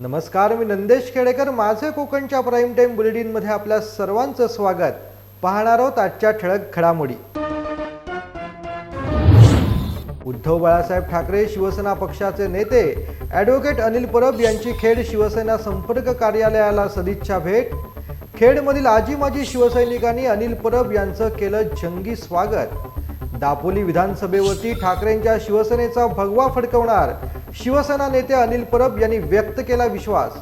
नमस्कार मी नंदेश खेडेकर. माझे कोकणच्या प्राईम टाईम बुलेटिनमध्ये आपल्या सर्वांचं स्वागत. पाहणार आहोत आजच्या ठळक घडामोडी. उद्धव बाळासाहेब ठाकरे शिवसेना पक्षाचे नेते ॲडव्होकेट अनिल परब यांची खेड शिवसेना संपर्क कार्यालयाला सदिच्छा भेट. खेडमधील आजी माजी शिवसैनिकांनी अनिल परब यांचं केलं जंगी स्वागत. दापोली विधानसभेवरती ठाकरेंच्या शिवसेनेचा भगवा फडकवणार. शिवसेना नेते अनिल परब यांनी व्यक्त केला विश्वास.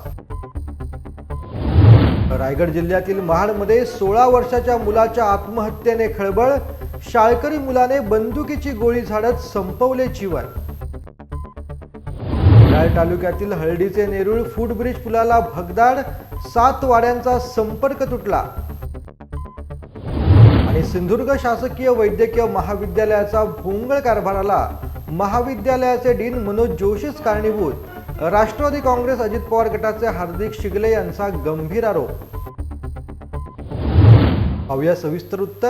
रायगड जिल्ह्यातील महाडमध्ये सोळा वर्षाच्या मुलाच्या आत्महत्येने खळबळ. शाळकरी मुलाने बंदुकीची गोळी झाडत संपवले जीवन. राय तालुक्यातील हळदीचे नेरूळ फुटब्रिज पुलाला भगदाड. सात वाड्यांचा संपर्क तुटला. आणि सिंधुदुर्ग शासकीय वैद्यकीय महाविद्यालयाचा भोंगळ कारभाराला महाविद्यालयाचे डीन मनोज जोशीच कारणीभूत. राष्ट्रवादी काँग्रेस अजित पवार गटाचे हार्दिक शिगले यांचा गंभीर आरोप. पाहूया सविस्तर वृत्त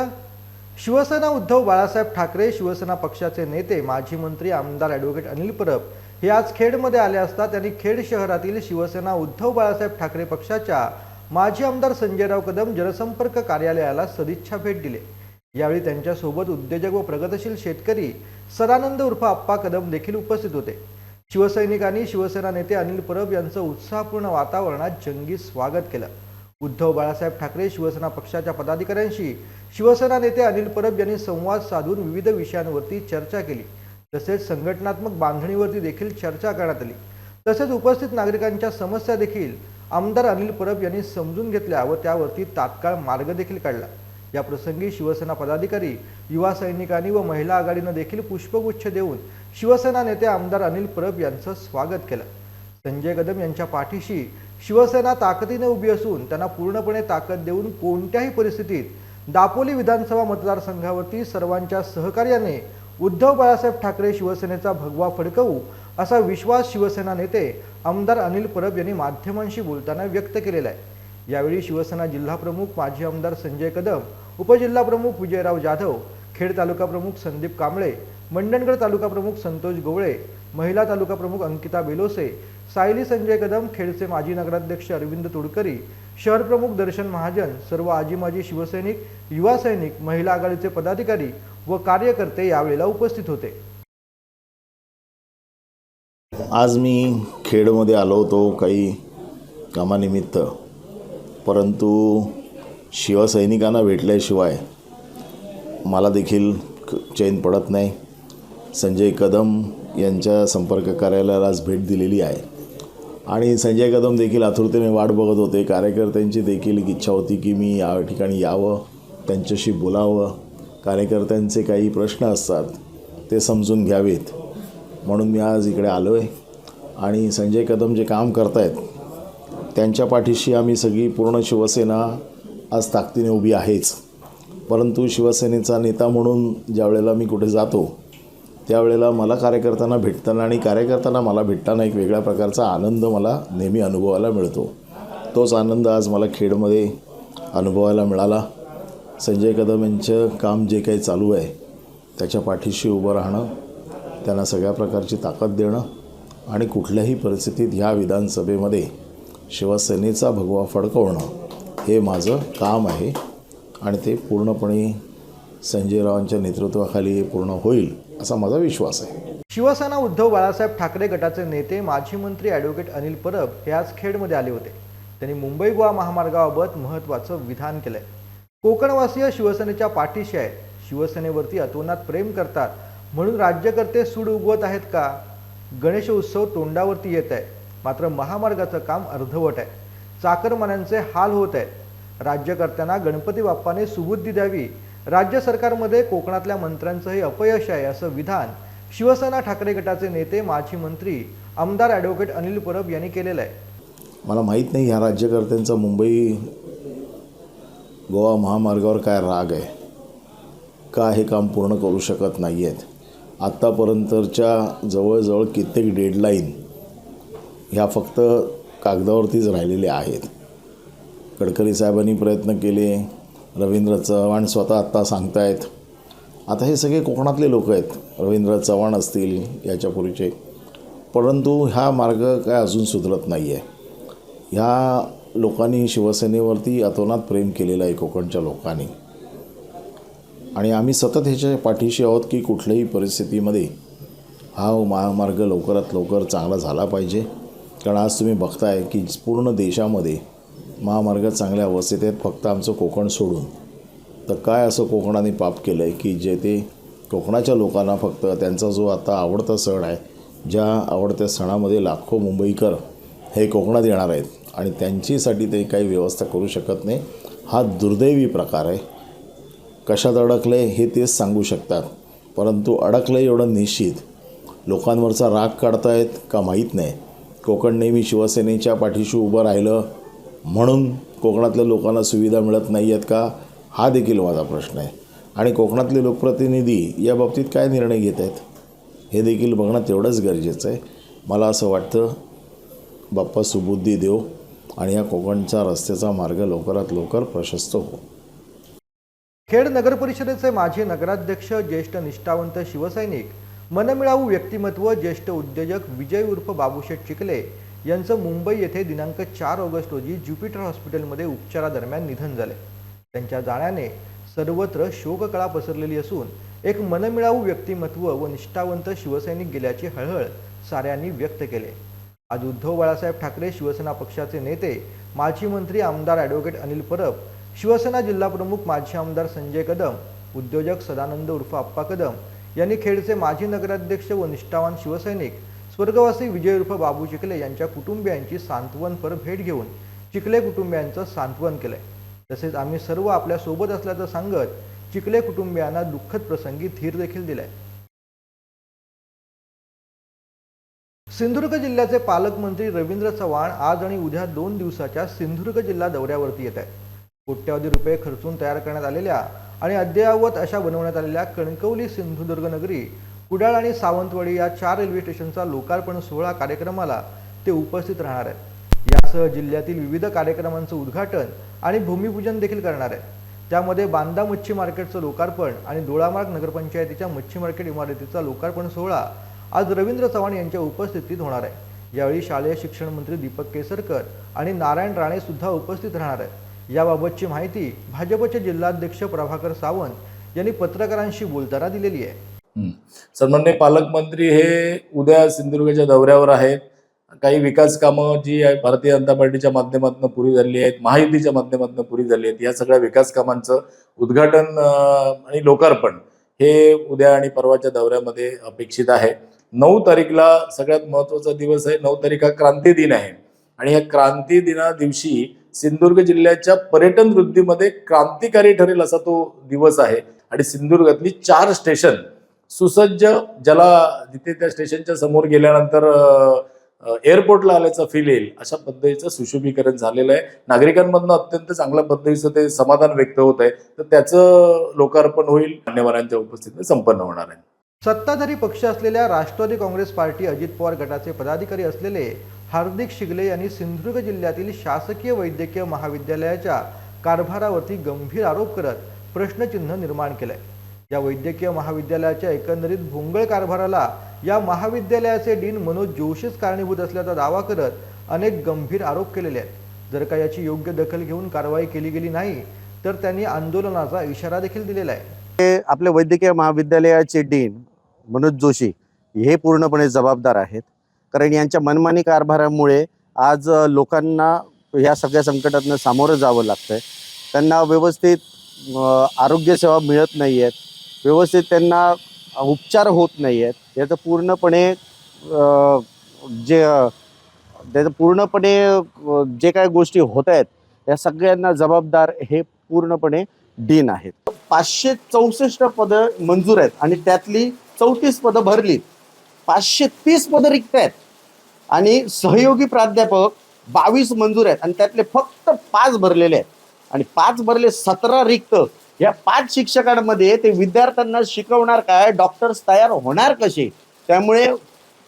शिवसेना उद्धव बाळासाहेब ठाकरे शिवसेना पक्षाचे नेते माजी मंत्री आमदार ॲडव्होकेट अनिल परब हे आज खेडमध्ये आले असता त्यांनी खेड शहरातील शिवसेना उद्धव बाळासाहेब ठाकरे पक्षाच्या माजी आमदार संजयराव कदम जनसंपर्क कार्यालयाला सदिच्छा भेट दिले. यावेळी त्यांच्यासोबत उद्योजक व प्रगतशील शेतकरी सदानंद उर्फ आप्पा कदम देखील उपस्थित होते. शिवसैनिकांनी शिवसेना नेते अनिल परब यांचं उत्साहपूर्ण वातावरणात जंगी स्वागत केलं. उद्धव बाळासाहेब ठाकरे शिवसेना पक्षाच्या पदाधिकाऱ्यांशी शिवसेना नेते अनिल परब यांनी संवाद साधून विविध विषयांवरती चर्चा केली. तसेच संघटनात्मक बांधणीवरती देखील चर्चा करण्यात आली. तसेच उपस्थित नागरिकांच्या समस्या देखील आमदार अनिल परब यांनी समजून घेतल्या व त्यावरती तात्काळ मार्ग देखील काढला. या प्रसंगी शिवसेना पदाधिकारी युवा सैनिकांनी व महिला आघाडीनं देखील पुष्पगुच्छ देऊन शिवसेना नेते आमदार अनिल परब यांचं स्वागत केलं. संजय कदम यांच्या पाठीशी शिवसेना ताकदीने उभी असून त्यांना पूर्णपणे ताकद देऊन कोणत्याही परिस्थितीत दापोली विधानसभा मतदारसंघावरती सर्वांच्या सहकार्याने उद्धव बाळासाहेब ठाकरे शिवसेनेचा भगवा फडकवू असा विश्वास शिवसेना नेते आमदार अनिल परब यांनी माध्यमांशी बोलताना व्यक्त केलेला आहे. यावेळी शिवसेना जिल्हाप्रमुख माजी आमदार संजय कदम उपजिल्हाप्रमुख विजयराव जाधव खेड तालुका प्रमुख संदीप कांबळे मंडणगड तालुका प्रमुख संतोष गोवळे महिला तालुका प्रमुख अंकिता बेलोसे सायली संजय कदम खेडचे माजी नगराध्यक्ष अरविंद तुडकरी शहर प्रमुख दर्शन महाजन सर्व आजी माजी शिवसैनिक युवा सैनिक महिला आघाडीचे पदाधिकारी व कार्यकर्ते यावेळेला उपस्थित होते. आज मी खेडमध्ये आलो होतो काही कामानिमित्त. परंतु शिवसैनिकांना भेटल्याशिवाय मला देखील क- चैन पडत नाही. संजय कदम यांच्या संपर्क कार्यालयाला आज भेट दिलेली आहे. आणि संजय कदम देखील आतुरतेने वाट बघत होते. कार्यकर्त्यांची देखील एक इच्छा होती की मी या ठिकाणी यावं त्यांच्याशी बोलावं. कार्यकर्त्यांचे काही प्रश्न असतात ते समजून घ्यावेत. म्हणून मी आज इकडे आलो आहे आणि संजय कदम जे काम करतायत त्यांच्या पाठीशी आम्ही सगळी पूर्ण शिवसेना आज ताकदीने उभी आहेच. परंतु शिवसेनेचा नेता म्हणून ज्या वेळेला मी कुठे जातो त्यावेळेला मला कार्यकर्त्यांना भेटताना आणि कार्यकर्त्यांना मला भेटताना एक वेगळ्या प्रकारचा आनंद मला नेहमी अनुभवायला मिळतो. तोच आनंद आज मला खेडमध्ये अनुभवायला मिळाला. संजय कदम यांचं काम जे काही चालू आहे त्याच्या पाठीशी उभं राहणं त्यांना सगळ्या प्रकारची ताकद देणं आणि कुठल्याही परिस्थितीत ह्या विधानसभेमध्ये शिवसेनेचा भगवा फडकवणं हे माझं काम आहे आणि ते पूर्णपणे संजयरावांच्या नेतृत्वाखाली हे पूर्ण होईल असा माझा विश्वास आहे. शिवसेना उद्धव बाळासाहेब ठाकरे गटाचे नेते माजी मंत्री ॲडव्होकेट अनिल परब हे आज खेडमध्ये आले होते. त्यांनी मुंबई गोवा महामार्गाबाबत महत्त्वाचं विधान केलंय. कोकणवासीय शिवसेनेच्या पाठीशी आहे शिवसेनेवरती अतोनात प्रेम करतात म्हणून राज्यकर्ते सूड उगवत आहेत का? गणेश उत्सव तोंडावरती येत आहे. मात्र महामार्गाचं काम अर्धवट आहे. चाकरमान्यांचे हाल होत आहेत. राज्यकर्त्यांना गणपती बाप्पाने सुबुद्धी द्यावी. राज्य सरकारमध्ये कोकणातल्या मंत्र्यांचंही अपयश आहे असं विधान शिवसेना ठाकरे गटाचे नेते माजी मंत्री आमदार ॲडव्होकेट अनिल परब यांनी केलेलं आहे. मला माहीत नाही ह्या राज्यकर्त्यांचा मुंबई गोवा महामार्गावर काय राग आहे. का हे काम पूर्ण करू शकत नाही आहेत आत्तापर्यंतच्या जवळजवळ कित्येक डेडलाईन ह्या फक्त कागदावरतीच राहिलेल्या आहेत. गडकरी साहेबांनी प्रयत्न केले रवींद्र चव्हाण स्वतः आत्ता सांगतायत. आता हे सगळे कोकणातले लोक आहेत. रवींद्र चव्हाण असतील याच्यापूर्वीचे परंतु हा मार्ग काय अजून सुधरत नाही आहे ह्या लोकांनी शिवसेनेवरती अतोनात प्रेम केलेलं आहे कोकणच्या लोकांनी. आणि आम्ही सतत ह्याच्या पाठीशी आहोत की कुठल्याही परिस्थितीमध्ये हा महामार्ग लवकरात लवकर चांगला झाला पाहिजे. कारण आज तुम्ही बघताय की पूर्ण देशामध्ये महामार्ग चांगल्या अवस्थेत आहेत. फक्त आमचं कोकण सोडून. तर काय असं कोकणाने पाप केलं आहे की जे ते कोकणाच्या लोकांना फक्त त्यांचा जो आता आवडता सण आहे ज्या आवडत्या सणामध्ये लाखो मुंबईकर हे कोकणात येणार आहेत आणि त्यांच्यासाठी ते काही व्यवस्था करू शकत नाही. हा दुर्दैवी प्रकार आहे. कशात अडकले हे तेच सांगू शकतात. परंतु अडकलं एवढं निश्चित. लोकांवरचा राग काढतायत का माहीत नाही. कोकण नेहमी शिवसेनेच्या पाठीशी उभं राहिलं. म्हणून कोकणातल्या लोकांना सुविधा मिळत नाही आहेत का? हा देखील माझा प्रश्न आहे. आणि कोकणातले लोकप्रतिनिधी या बाबतीत काय निर्णय घेत आहेत? हे देखील बघणं तेवढंच गरजेचं आहे. मला असं वाटतं बाप्पा सुबुद्धी देव आणि या कोकणच्या रस्त्याचा मार्ग लवकरात लवकर प्रशस्त हो. खेड नगर परिषदेचे माजी नगराध्यक्ष ज्येष्ठ निष्ठावंत शिवसैनिक मनमिळावू व्यक्तिमत्व ज्येष्ठ उद्योजक विजय उर्फ बाबूशेठ चिखले यांचं मुंबई येथे दिनांक चार ऑगस्ट रोजी ज्युपिटर हॉस्पिटलमध्ये उपचारादरम्यान निधन झाले. त्यांच्या जाण्याने सर्वत्र शोककळा पसरलेली असून एक मनमिळावू व्यक्तिमत्व व निष्ठावंत शिवसैनिक गेल्याची हळहळ साऱ्यांनी व्यक्त केले. आज उद्धव बाळासाहेब ठाकरे शिवसेना पक्षाचे नेते माजी मंत्री आमदार ॲडव्होकेट अनिल परब शिवसेना जिल्हाप्रमुख माजी आमदार संजय कदम उद्योजक सदानंद उर्फ अप्पा कदम यांनी खेडचे माजी नगराध्यक्ष व निष्ठावान शिवसैनिक स्वर्गवासी विजय उर्फ बाबू चिखले यांच्या कुटुंबियांची सांत्वनपर भेट घेऊन चिखले कुटुंबियांचं सांत्वन केलंय. तसेच आम्ही सर्व आपल्यासोबत असल्याचं सांगत चिखले कुटुंबियांना दुःखद प्रसंगी धीर देखील दिलाय. सिंधुदुर्ग जिल्ह्याचे पालकमंत्री रवींद्र चव्हाण आज आणि उद्या दोन दिवसाच्या सिंधुदुर्ग जिल्हा दौऱ्यावरती येत आहेत. कोट्यावधी रुपये खर्चून तयार करण्यात आलेल्या आणि अद्ययावत अशा बनवण्यात आलेल्या कणकवली सिंधुदुर्ग नगरी कुडाळ आणि सावंतवाडी या चार रेल्वे स्टेशनचा लोकार्पण सोहळा कार्यक्रमाला ते उपस्थित राहणार आहेत. यासह जिल्ह्यातील विविध कार्यक्रमांचं उद्घाटन आणि भूमिपूजन देखील करणार आहेत. त्यामध्ये बांदा मच्छी मार्केटचं लोकार्पण आणि दोळामार्ग नगरपंचायतीच्या मच्छी मार्केट इमारतीचा लोकार्पण सोहळा आज रवींद्र चव्हाण यांच्या उपस्थितीत होणार आहे. यावेळी शालेय शिक्षण मंत्री दीपक केसरकर आणि नारायण राणे सुद्धा उपस्थित राहणार आहेत. याबाबतची माहिती भाजपचे जिल्हाध्यक्ष प्रभाकर सावंत यांनी पत्रकारांशी बोलताना दिलेली आहे. सन्मान्य पालकमंत्री हे उद्या सिंधुदुर्गच्या दौऱ्यावर आहेत. काही विकास कामं जी आहे भारतीय जनता पार्टीच्या माध्यमातून पुरी झाली आहेत महायुतीच्या माध्यमातून पुरी झाली आहेत या सगळ्या विकास कामांचं उद्घाटन आणि लोकार्पण हे उद्या आणि परवाच्या दौऱ्यामध्ये अपेक्षित आहे. नऊ तारीखला सगळ्यात महत्त्वाचा दिवस आहे. नऊ तारीख हा क्रांती दिन आहे. आणि या क्रांती दिना दिवशी सिंधुदुर्ग जिल्ह्याच्या पर्यटन वृद्धीमध्ये क्रांतिकारी ठरेल असा तो दिवस आहे. आणि सिंधुदुर्गातली चार स्टेशन सुसज्ज ज्याला जिथे त्या स्टेशनच्या समोर गेल्यानंतर एअरपोर्टला आल्याचा फील येईल अशा पद्धतीचं सुशोभीकरण झालेलं आहे. नागरिकांमधनं अत्यंत चांगल्या पद्धतीचं ते समाधान व्यक्त होत आहे. तर त्याचं लोकार्पण होईल. मान्यवरांच्या उपस्थितीत संपन्न होणार आहे. सत्ताधारी पक्ष असलेल्या राष्ट्रवादी काँग्रेस पार्टी अजित पवार गटाचे पदाधिकारी असलेले हार्दिक शिगले यांनी सिंधुदुर्ग जिल्ह्यातील शासकीय वैद्यकीय महाविद्यालयाच्या कारभारावरती गंभीर आरोप करत प्रश्नचिन्ह निर्माण केलंय. या वैद्यकीय महाविद्यालयाच्या एकंदरीत भोंगळ कारभाराला या महाविद्यालयाचे डीन मनोज जोशीच कारणीभूत असल्याचा दावा करत अनेक गंभीर आरोप केलेले आहेत. जर का याची योग्य दखल घेऊन कारवाई केली गेली नाही तर त्यांनी आंदोलनाचा इशारा देखील दिलेला आहे. आपल्या वैद्यकीय महाविद्यालयाचे डीन मनोज जोशी हे पूर्णपणे जबाबदार आहेत. कारण यांच्या मनमानी कारभारामुळे आज लोकांना ह्या सगळ्या संकटातनं सामोरं जावं लागतंय. त्यांना व्यवस्थित आरोग्यसेवा मिळत नाही आहेत व्यवस्थित त्यांना उपचार होत नाही आहेत याचं पूर्णपणे जे त्याचं पूर्णपणे जे काय गोष्टी होत आहेत या सगळ्यांना जबाबदार हे पूर्णपणे डीन आहेत. पाचशे चौसष्ट पदं मंजूर आहेत आणि त्यातली चौतीस पदं भरली पाचशे तीस पदं रिक्त आहेत. आणि सहयोगी प्राध्यापक बावीस मंजूर आहेत आणि त्यातले फक्त पाच भरलेले आहेत. आणि पाच भरले सतरा रिक्त. या पाच शिक्षकांमध्ये ते विद्यार्थ्यांना शिकवणार काय? डॉक्टर्स तयार होणार कसे? त्यामुळे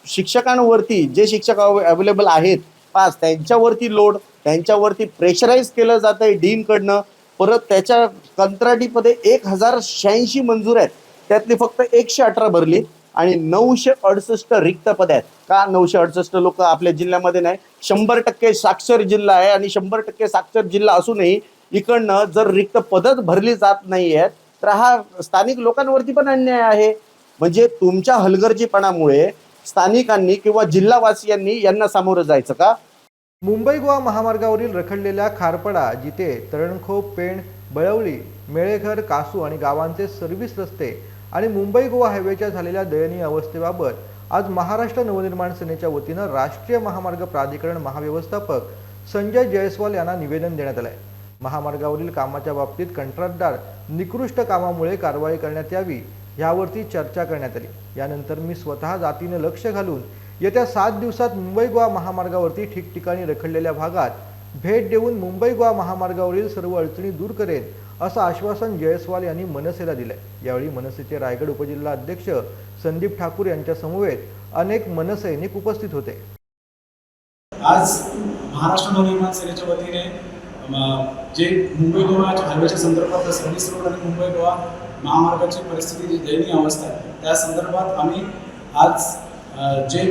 शिक्षकांवरती जे शिक्षक अवेलेबल आहेत पाच त्यांच्यावरती लोड त्यांच्यावरती प्रेशराईज केलं जात आहे डीनकडनं. परत त्याच्या कंत्राटीमध्ये एक हजार शहाऐंशी मंजूर आहेत. त्यातली फक्त एकशे अठरा भरली. आणि नऊशे अडुसष्ट रिक्त पद आहेत. का नऊशे अडुसष्ट लोक आपल्या जिल्ह्यामध्ये नाही? शंभर टक्के साक्षर जिल्हा आहे आणि शंभर टक्के साक्षर जिल्हा असूनही इकडनं जर रिक्त पदच भरली जात नाही आहेत तर हा स्थानिक लोकांवरती पण अन्याय आहे. म्हणजे तुमच्या हलगर्जीपणामुळे स्थानिकांनी किंवा जिल्हावासियांनी यांना सामोरं जायचं का? मुंबई गोवा महामार्गावरील रखडलेल्या खारपडा जिथे तरणखोप पेण बळवली मेळेघर कासू आणि गावांचे सर्व्हिस रस्ते आणि मुंबई गोवा हायवेच्या झालेल्या दयनीय अवस्थेबाबत आज महाराष्ट्र नवनिर्माण सेनेच्या वतीनं राष्ट्रीय महामार्ग प्राधिकरण महाव्यवस्थापक संजय जयस्वाल यांना निवेदन देण्यात आलं आहे महामार्गावरील कामाच्या बाबतीत कंत्राटदार निकृष्ट कामामुळे कारवाई करण्यात यावी यावरती चर्चा करण्यात आली. यानंतर मी स्वतः जातीने लक्ष घालून येत्या सात दिवसात मुंबई गोवा महामार्गावरती ठिकठिकाणी रखडलेल्या भागात भेट देऊन मुंबई गोवा महामार्गावरील सर्व अडचणी दूर करेन असं आश्वासन जयस्वाल यांनी मनसेला दिलंय. यावेळी मनसेचे रायगड उपजिल्हा अध्यक्ष संदीप ठाकूर यांच्या समवेत अनेक मनसैनिक उपस्थित होते. आज महाराष्ट्र नवनिर्माण सेनेच्या वतीने जे मुंबई गोवा हायवेच्या संदर्भात सर्व्हिस रोड आणि मुंबई गोवा महामार्गाची परिस्थिती जी दयनीय अवस्था आहे त्या संदर्भात आम्ही आज जे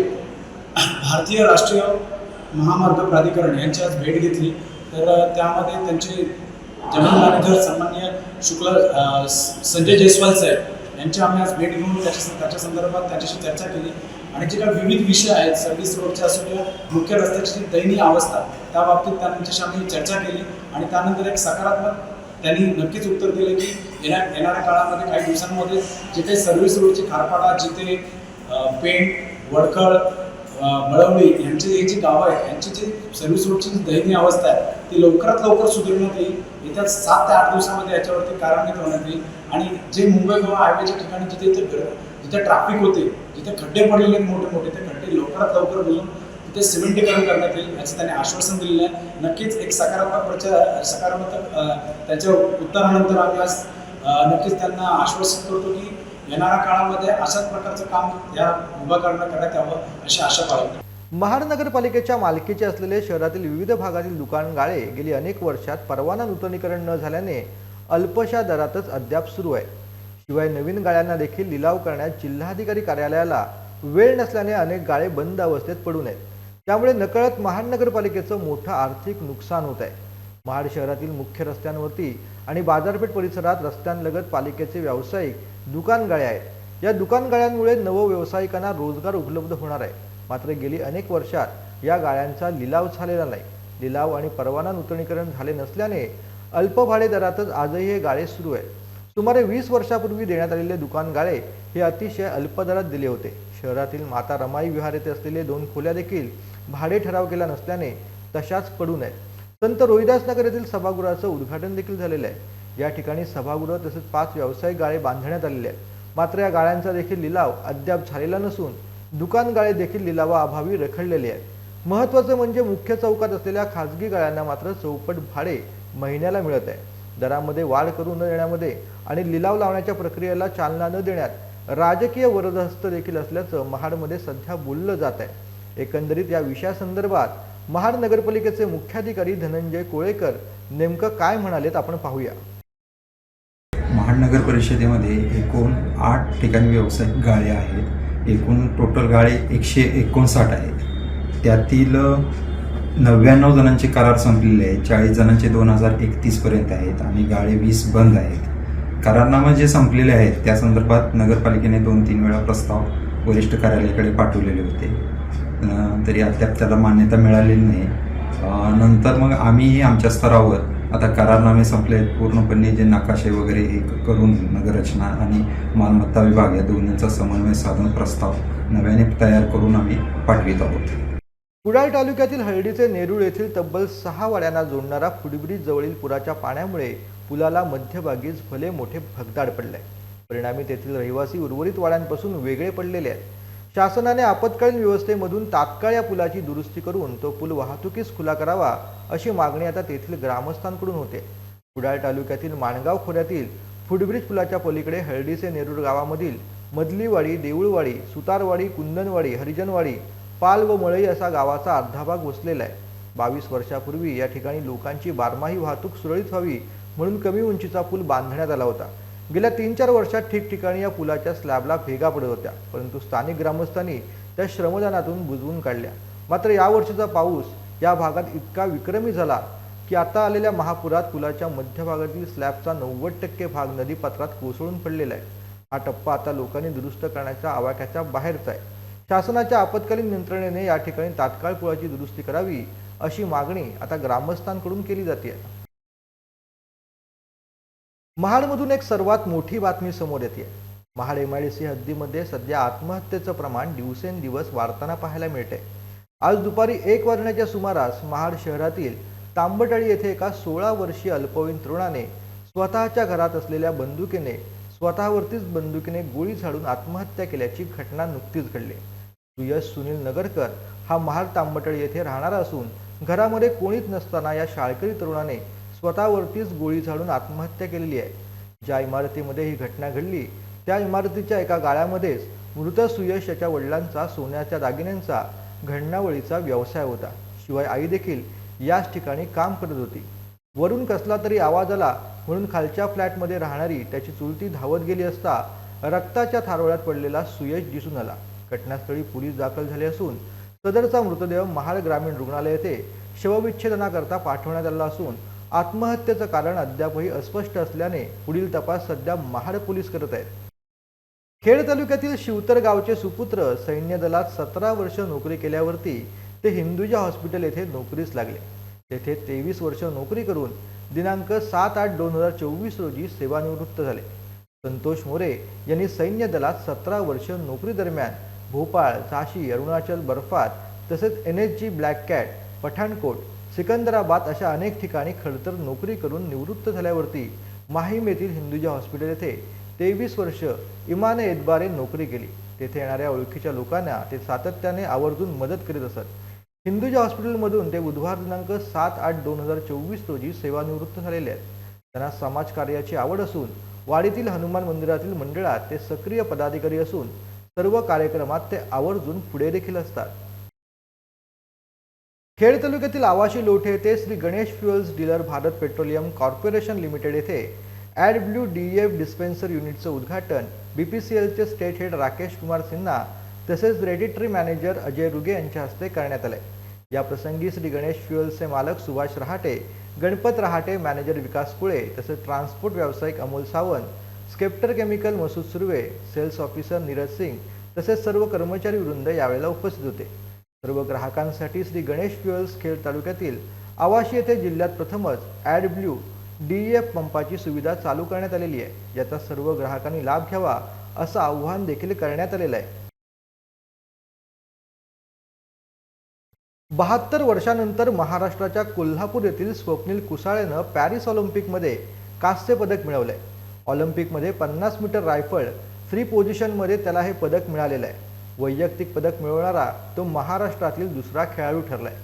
भारतीय राष्ट्रीय महामार्ग प्राधिकरण यांची आज भेट घेतली. तर त्यामध्ये त्यांचे जनरल मॅनेजर सन्मान्य शुक्ल संजय जयस्वाल साहेब यांची आम्ही आज भेट घेऊन त्याच्या त्याच्या संदर्भात त्यांच्याशी चर्चा केली. आणि जे काही विविध विषय आहेत सर्व्हिस रोडच्या असो किंवा मुख्य रस्त्याची जी दयनीय अवस्था त्या बाबतीत त्यांच्याशी आम्ही चर्चा केली. आणि त्यानंतर एक सकारात्मक त्यांनी नक्कीच उत्तर दिलं की येण्या येणाऱ्या काळामध्ये काही दिवसांमध्ये जे काही सर्व्हिस रोडची खारपाडा जिथे पेंट वडकळ वडखळ अ, बळवली यांची ही जी गावं आहेत यांची जी सर्व्हिस रोडची जी दयनीय अवस्था आहे ती लवकरात लवकर सुधारण्यात येईल. येत्या सात ते आठ दिवसामध्ये याच्यावरती कार्यान्वित होण्यात येईल. आणि जे मुंबई गोवा हायवेच्या ठिकाणी जिथे इथे जिथे ट्रॅफिक होते जिथे खड्डे पडलेले आहेत मोठे मोठे ते खड्डे लवकरात लवकर बोलून तिथे सिमेंटीकरण करण्यात येईल याचं त्यांनी आश्वासन दिलेलं आहे. नक्कीच एक सकारात्मक प्रचार सकारात्मक त्याच्या उत्तरानंतर आम्ही आज नक्कीच त्यांना आश्वासित करतो की येणाऱ्या काळामध्ये अशाच प्रकारचं काम या विभागाकडनं करण्यात यावं अशी आशा बाळगतो. महाड नगरपालिकेच्या मालकीचे असलेले शहरातील विविध भागातील दुकान गाळे गेली अनेक वर्षात परवाना नूतनीकरण न झाल्याने अल्पशा दरातच अद्याप सुरू आहे. शिवाय नवीन गाळ्यांना देखील लिलाव करण्यात जिल्हाधिकारी कार्यालयाला वेळ नसल्याने अनेक गाळे बंद अवस्थेत पडून आहेत. त्यामुळे नकळत महाड नगरपालिकेचं मोठं आर्थिक नुकसान होत आहे. महाड शहरातील मुख्य रस्त्यांवरती आणि बाजारपेठ परिसरात रस्त्यांलगत पालिकेचे व्यावसायिक दुकानगाळ्या आहेत. या दुकानगाळ्यांमुळे नवव्यावसायिकांना रोजगार उपलब्ध होणार आहे. मात्र गेली अनेक वर्षात या गाळ्यांचा लिलाव झालेला नाही. लिलाव आणि परवाना नूतनीकरण झाले नसल्याने अल्प भाडे दरातच आजही हे गाळे सुरू आहेत. सुमारे वीस वर्षापूर्वी देण्यात आलेले दुकान गाळे हे अतिशय अल्प दरात दिले होते. शहरातील माता रमाई विहार येथे असलेले दोन खोल्या देखील भाडे ठराव केला नसल्याने तशाच पडून आहेत संत रोहिदास नगर येथील सभागृहाचं उद्घाटन देखील झालेलं आहे. या ठिकाणी सभागृह तसेच पाच व्यावसायिक गाळे बांधण्यात आलेले आहेत. मात्र या गाळ्यांचा देखील लिलाव अद्याप झालेला नसून दुकान गाळे देखील लिलावाअभावी रखडलेले आहेत. महत्त्वाचं म्हणजे मुख्य चौकात असलेल्या खाजगी गाळ्यांना मात्र चौपट भाडे महिन्याला मिळत आहे. दरामध्ये वाढ करू न देण्यामध्ये आणि लिलाव लावण्याच्या प्रक्रियेला चालना न देण्यात राजकीय वरदहस्त देखील असल्याचं महाडमध्ये सध्या बोललं जात आहे. एकंदरीत या विषयासंदर्भात महाड नगरपालिकेचे मुख्याधिकारी धनंजय कोळेकर नेमकं काय म्हणालेत आपण पाहूया. महाड नगर परिषदेमध्ये एकूण आठ ठिकाणी व्यावसायिक गाळे आहेत. एकूण टोटल गाळे एकशे एकोणसाठ आहेत. त्यातील नव्याण्णव जणांचे करार संपलेले आहेत. चाळीस जणांचे दोन हजार एकतीसपर्यंत आहेत आणि गाळे वीस बंद आहेत. करारनामा जे संपलेले आहेत त्या संदर्भात नगरपालिकेने दोन तीन वेळा प्रस्ताव वरिष्ठ कार्यालयाकडे पाठवलेले होते. तरी अद्याप त्याला मान्यता मिळालेली नाही. नंतर मग आम्ही आमच्या स्तरावर आता करारनामे संपले आहेत. पूर्णपणे जे नकाशे वगैरे हे करून नगररचना आणि मालमत्ता विभाग या दोन्हींचा समन्वय साधून प्रस्ताव नव्याने तयार करून आम्ही पाठवित आहोत. कुडाळ तालुक्यातील हळदीचे नेरूळ येथील तब्बल सहा वाड्यांना जोडणारा फुडब्रिज जवळील पुराच्या पाण्यामुळे पुलाला मध्यभागीच भले मोठे भगदाड पडले. परिणामी तेथील रहिवासी उर्वरित वाड्यांपासून वेगळे पडलेले आहेत. शासनाने आपत्कालीन व्यवस्थेमधून तात्काळ या पुलाची दुरुस्ती करून तो पूल वाहतुकीस खुला करावा अशी मागणी आता तेथील ग्रामस्थांकडून होते. कुडाळ तालुक्यातील माणगाव खोऱ्यातील फुटब्रिज पुलाच्या पलीकडे हळदीसे नेरूळ गावामधील मदलीवाडी देऊळवाडी सुतारवाडी कुंदनवाडी हरिजनवाडी पाल व मळई असा गावाचा अर्धा भाग वसलेला आहे. बावीस वर्षापूर्वी या ठिकाणी लोकांची बारमाही वाहतूक सुरळीत व्हावी म्हणून कमी उंचीचा पूल बांधण्यात आला होता. गेल्या तीन चार वर्षात ठिकठिकाणी या पुलाच्या स्लॅबला भेगा पडत होत्या. परंतु स्थानिक ग्रामस्थांनी त्या श्रमदानातून बुजवून काढल्या. मात्र यावर्षीचा पाऊस या भागात इतका विक्रमी झाला की आता आलेल्या महापुरात पुलाच्या मध्यभागातील स्लॅबचा नव्वद टक्के भाग नदीपात्रात कोसळून पडलेला आहे. हा टप्पा आता लोकांनी दुरुस्त करण्याच्या आवाक्याच्या बाहेरचा आहे. शासनाच्या आपत्कालीन यंत्रणेने या ठिकाणी तात्काळ पुलाची दुरुस्ती करावी अशी मागणी आता ग्रामस्थांकडून केली जाते. महाडमधून एक सर्वात मोठी बातमी समोर येते. Mahad M I D C हद्दीमध्ये सध्या आत्महत्येचं प्रमाण दिवसेंदिवस वाढताना पाहायला मिळते आज दुपारी एक वाजण्याच्या सुमारास महाड शहरातील तांबटाळी येथे एका सोळा वर्षीय अल्पवयीन तरुणाने स्वतःच्या घरात असलेल्या बंदुकीने स्वतःवरतीच बंदुकीने गोळी झाडून आत्महत्या केल्याची घटना नुकतीच घडली. सुयश सुनील नगरकर हा महाड तांबटळी येथे राहणारा असून घरामध्ये कोणीच नसताना या शाळकरी तरुणाने स्वतःवरतीच गोळी झाडून आत्महत्या केलेली आहे. ज्या इमारतीमध्ये ही घटना घडली त्या इमारतीच्या एका गाळ्यामध्येच मृत सुयश याच्या वडिलांचा सोन्याच्या दागिन्यांचा घडणावळीचा व्यवसाय होता. शिवाय आई देखील याच ठिकाणी काम करत होती. वरून कसला तरी आवाज आला म्हणून खालच्या फ्लॅटमध्ये राहणारी त्याची चुलती धावत गेली असता रक्ताच्या थारोळ्यात पडलेला सुयश दिसून आला. घटनास्थळी पोलीस दाखल झाले असून सदरचा मृतदेह महाड ग्रामीण रुग्णालय येथे शवविच्छेदनाकरता पाठवण्यात आला असून आत्महत्येचं कारण अद्यापही अस्पष्ट असल्याने पुढील तपास सध्या महाड पोलीस करत आहेत. खेड तालुक्यातील शिवतर गावचे सुपुत्र सैन्य दलात सतरा वर्ष नोकरी केल्यावरती ते हिंदुजा हॉस्पिटल येथे नोकरीस लागले. तेथे तेवीस वर्ष नोकरी करून दिनांक सात आठ दोन हजार चोवीस रोजी सेवानिवृत्त झाले. संतोष मोरे यांनी सैन्य दलात सतरा वर्ष नोकरी दरम्यान भोपाळ झाशी अरुणाचल बर्फात तसेच N S G black cat Pathankot Secunderabad अशा अनेक ठिकाणी खडतर नोकरी करून निवृत्त झाल्यावरती माहीम येथील हिंदुजा हॉस्पिटल येथे तेवीस वर्ष इमाने एदबारे नोकरी केली. तेथे येणाऱ्या ओळखीच्या लोकांना ते सातत्याने आवर्जून मदत करीत असत. हिंदुजा हॉस्पिटलमधून ते बुधवार दिनांक सात आठ दोन हजार चोवीस रोजी सेवानिवृत्त झालेले आहेत. त्यांना समाजकार्याची आवड असून वाडीतील हनुमान मंदिरातील मंडळात ते सक्रिय पदाधिकारी असून सर्व कार्यक्रमात ते आवर्जून पुढे देखील असतात. खेड तालुक्यातील आवाशी लोठे येथे Shri Ganesh fuels dealer Bharat petroleum corporation limited येथे add blue D F dispenser युनिटचं उद्घाटन. बी पी सी एलचे स्टेट हेड राकेश कुमार सिन्हा तसेच रेडिटरी मॅनेजर अजय रुगे यांच्या हस्ते करण्यात आले. या प्रसंगी श्री गणेश फ्युएल्सचे मालक सुभाष रहाटे गणपत रहाटे मॅनेजर विकास कुळे तसेच ट्रान्सपोर्ट व्यावसायिक Amol Sawant sceptre chemical Masood Surve sales officer Neeraj Singh तसेच सर्व कर्मचारी वृंद यावेळेला उपस्थित होते. सर्व ग्राहकांसाठी श्री गणेश ज्वेल्स खेड तालुक्यातील आवाशी येथे जिल्ह्यात प्रथमच ॲड ब्ल्यू डी एफ पंपाची सुविधा चालू करण्यात आलेली आहे. ज्याचा सर्व ग्राहकांनी लाभ घ्यावा असं आव्हान देखील करण्यात आलेलं आहे. बहात्तर वर्षानंतर महाराष्ट्राच्या कोल्हापूर येथील स्वप्नील कुसाळेनं पॅरिस ऑलिम्पिकमध्ये कांस्य पदक मिळवलंय. ऑलिम्पिकमध्ये पन्नास मीटर रायफल फ्री पोझिशनमध्ये त्याला हे पदक मिळालेलं आहे. वैयक्तिक पदक मिळवणारा तो महाराष्ट्रातील दुसरा खेळाडू ठरलाय.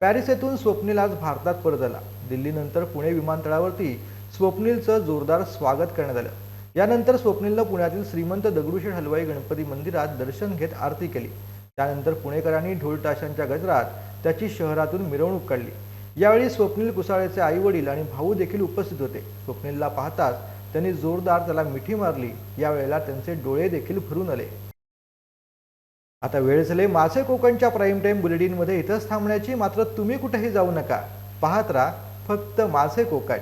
पॅरिस येथून स्वप्नील आज भारतात परत आला. दिल्लीनंतर पुणे विमानतळावरती स्वप्नीलचं जोरदार स्वागत करण्यात आलं. यानंतर स्वप्नीलनं पुण्यातील श्रीमंत दगडूशेठ हलवाई गणपती मंदिरात दर्शन घेत आरती केली. त्यानंतर पुणेकरांनी ढोल ताशांच्या गजरात त्याची शहरातून मिरवणूक काढली. यावेळी स्वप्नील कुसाळेचे आई वडील आणि भाऊ देखील उपस्थित होते. स्वप्नीलला पाहताच त्यांनी जोरदार त्याला मिठी मारली. यावेळेला त्यांचे डोळे देखील भरून आले. आता वेळ झाले माझे कोकणच्या प्राईम टाईम बुलेटिनमध्ये इथंच थांबण्याची मात्र तुम्ही कुठेही जाऊ नका. पाहत राहा फक्त माझे कोकण.